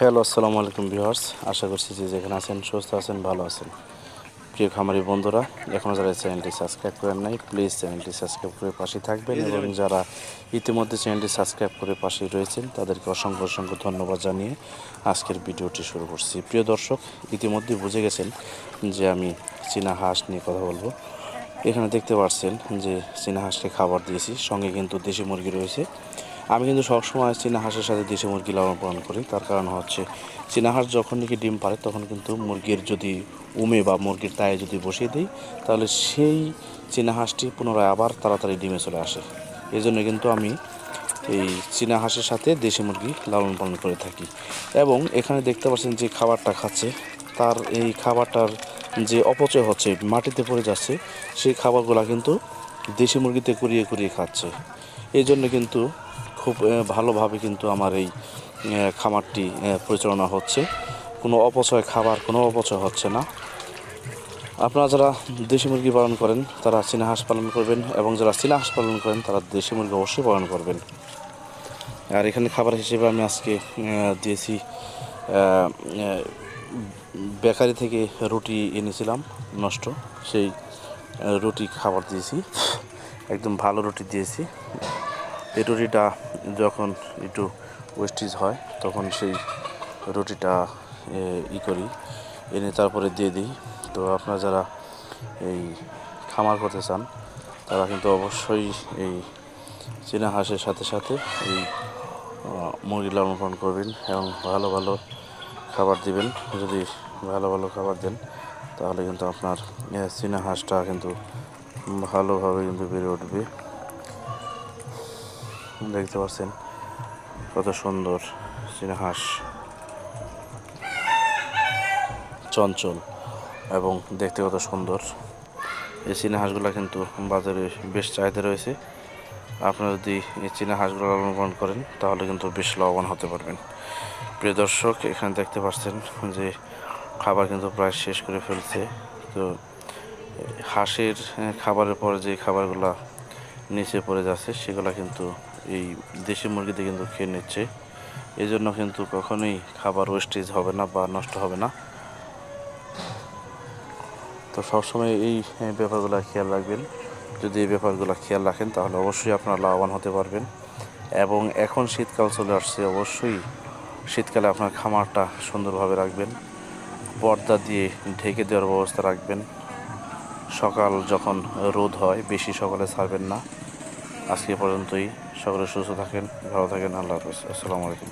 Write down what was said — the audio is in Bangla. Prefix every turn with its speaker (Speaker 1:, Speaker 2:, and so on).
Speaker 1: হ্যালো আসসালামু আলাইকুম ভিউয়ার্স। আশা করছি যে যেখানে আছেন সুস্থ আছেন ভালো আছেন। প্রিয় খামারি বন্ধুরা এখনও যারা চ্যানেলটি সাবস্ক্রাইব করেন নাই প্লিজ চ্যানেলটি সাবস্ক্রাইব করে পাশে থাকবেন এবং যারা ইতিমধ্যে চ্যানেলটি সাবস্ক্রাইব করে পাশে রয়েছেন তাদেরকে অসংখ্য অসংখ্য ধন্যবাদ জানিয়ে আজকের ভিডিওটি শুরু করছি। প্রিয় দর্শক ইতিমধ্যে বুঝে গেছেন যে আমি চীনা হাঁস নিয়ে কথা বলব। এখানে দেখতে পাচ্ছেন যে চীনা হাঁসকে খাবার দিয়েছি সঙ্গে কিন্তু দেশি মুরগি রয়েছে। আমি কিন্তু সবসময় হাঁসের সাথে দেশি মুরগি লালন পালন করি। তার কারণ হচ্ছে হাঁস যখন নাকি ডিম পারে তখন কিন্তু মুরগির যদি উমে বা মুরগির তায়ে যদি বসিয়ে দিই, তাহলে সেই হাঁসটি পুনরায় আবার তাড়াতাড়ি ডিমে চলে আসে। এই জন্য কিন্তু আমি এই চীনা হাঁসের সাথে দেশি মুরগি লালন পালন করে থাকি। এবং এখানে দেখতে পাচ্ছেন যে খাবারটা খাচ্ছে, তার এই খাবারটার যে অপচয় হচ্ছে, মাটিতে পড়ে যাচ্ছে, সেই খাবারগুলো কিন্তু দেশি মুরগিতে কুড়িয়ে কুড়িয়ে খাচ্ছে। এই জন্য কিন্তু খুব ভালোভাবে কিন্তু আমার এই খামারটি পরিচালনা হচ্ছে। কোনো অপচয় খাবার, কোনো অপচয় হচ্ছে না। আপনারা যারা দেশি মুরগি পালন করেন, তারা চীনা হাঁস পালন করবেন এবং যারা চীনা হাঁস পালন করেন, তারা দেশি মুরগি অবশ্যই পালন করবেন। আর এখানে খাবার হিসেবে আমি আজকে দিয়েছি বেকারি থেকে রুটি এনেছিলাম, নষ্ট। সেই রুটি খাবার দিয়েছি। একদম ভালো রুটি দিয়েছি। এই রুটিটা যখন একটু ওয়েস্টেজ হয়, তখন সেই রুটিটা ই করি। এনে তারপরে দিয়ে দিই। তো আপনারা যারা এই খামার করতে চান, তারা কিন্তু অবশ্যই এই চীনা হাঁসের সাথে সাথে এই মুরগি লালন পালন করবেন এবং ভালো ভালো খাবার দিবেন। যদি ভালো ভালো খাবার দেন, তাহলে কিন্তু আপনার চীনা হাঁসটা কিন্তু ভালোভাবে কিন্তু বেড়ে উঠবে। দেখতে পাচ্ছেন কত সুন্দর চীনা হাঁস চঞ্চল এবং দেখতে কত সুন্দর। এই চীনা হাঁসগুলো কিন্তু বাজারে বেশ চাহিদা রয়েছে। আপনারা যদি এই চীনা হাঁসগুলো লালন পালন করেন, তাহলে কিন্তু বেশ লাভবান হতে পারবেন। প্রিয় দর্শক, এখানে দেখতে পাচ্ছেন যে খাবার কিন্তু প্রায় শেষ করে ফেলছে। তো, হাঁসের খাবারের পরে যে খাবারগুলো নিচে পড়ে যাচ্ছে, সেগুলো কিন্তু এই দেশি মুরগিতে কিন্তু খেয়ে নিচ্ছে। এই জন্য কিন্তু কখনোই খাবার ওয়েস্টেজ হবে না বা নষ্ট হবে না। তো সবসময় এই ব্যাপারগুলো খেয়াল রাখবেন। যদি এই ব্যাপারগুলো খেয়াল রাখেন, তাহলে অবশ্যই আপনারা লাভবান হতে পারবেন। এবং এখন শীতকাল চলে আসছে, অবশ্যই শীতকালে আপনার খামারটা সুন্দরভাবে রাখবেন। পর্দা দিয়ে ঢেকে দেওয়ার ব্যবস্থা রাখবেন। সকাল যখন রোদ হয়, বেশি সকালে ছাড়বেন না। আজকে পর্যন্তই। সকলে সুস্থ থাকেন ভালো থাকেন আল্লাহ হাফেজ। আসসালামু আলাইকুম।